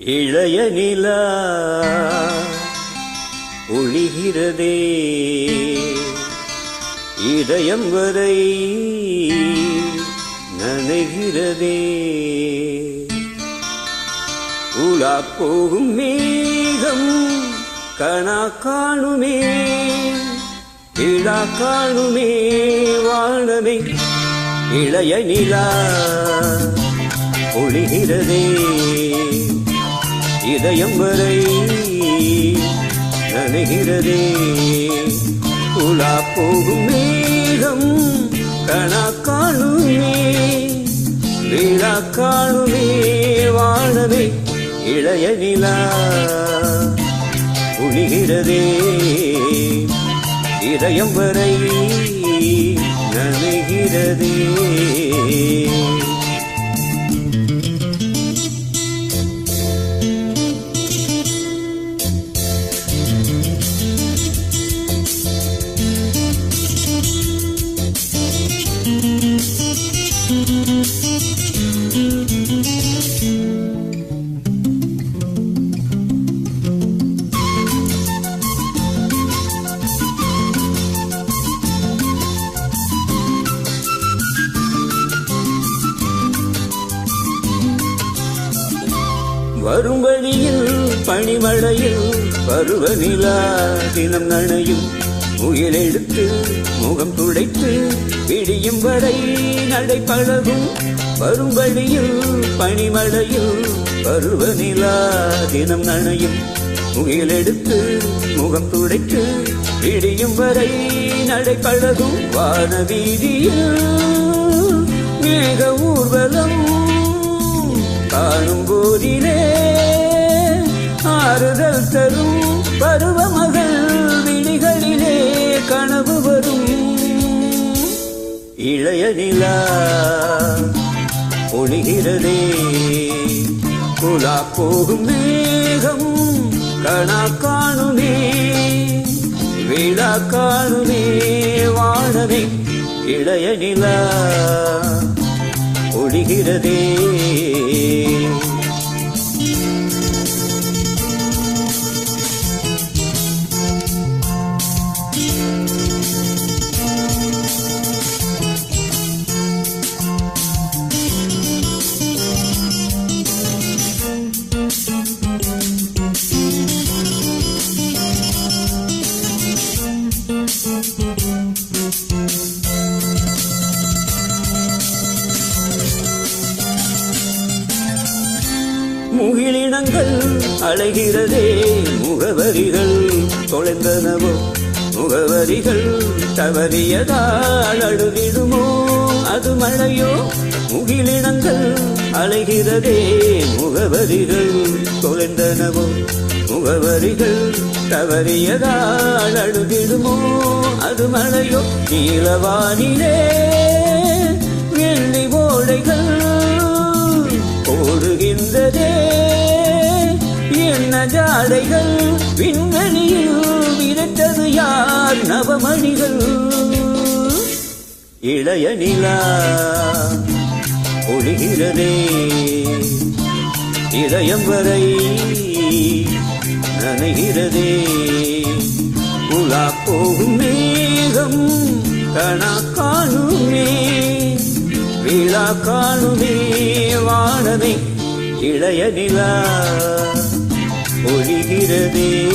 இளைய நிலா ஒழிகிறதே இதயம் வரை நனைகிறதே. உலா போகும் மேகம் கணா காணுமே. இழா காணுமே வாழமே இளைய நிலா ஒழிகிறதே இதயம் வரை நனைகிறதே. உலா போகும் மேகம் கணா காணுமே விழா காணுமே வாழவே இளைய நிலா ஒளிகிறதே இதயம் வரை நனைகிறதே. வரும் வழியில் பனிமழையில் பருவநிலா தினம் நனையும். முயலெடுத்து முகம் துடைத்து விடியும் வரை நடை பழகும். வரும் வழியில் பனிமழையில் பருவநிலா தினம் நனையும். முயலெடுத்து முகம் துடைத்து விடியும் வரை நடை பழகும். வான வீதியில் மேக ஊர்வலம் தரும் பருவமகள் விழிகளிலே கனவு வரும். இளைய நிலா ஒளிகிறதே குலா போகும் மேகம் கணா காணுமே விழா காணுமே வாழவே இளைய நிலா ஒளிகிறதே. முகிலினங்கள் அழைகிறதே முகவரிகள். தொலைந்தனவோ முகவரிகள் தவறியதால் அழுதிடுமோ? அது மழையோ முகிலினங்கள் அழைகிறதே முகவரிகள். தொலைந்தனவோ முகவரிகள் தவறியதால் அழுதிடுமோ? அது மழையோ நீலவானிலே மணிகள். இளைய நிலா ஒளிகிறதே. இதயம் வரை நனைகிறதே. உலா போகும் மேகம் கணா காணுமே. விழா காணுமே வானமே. இளைய நிலா ஒழிகிறதே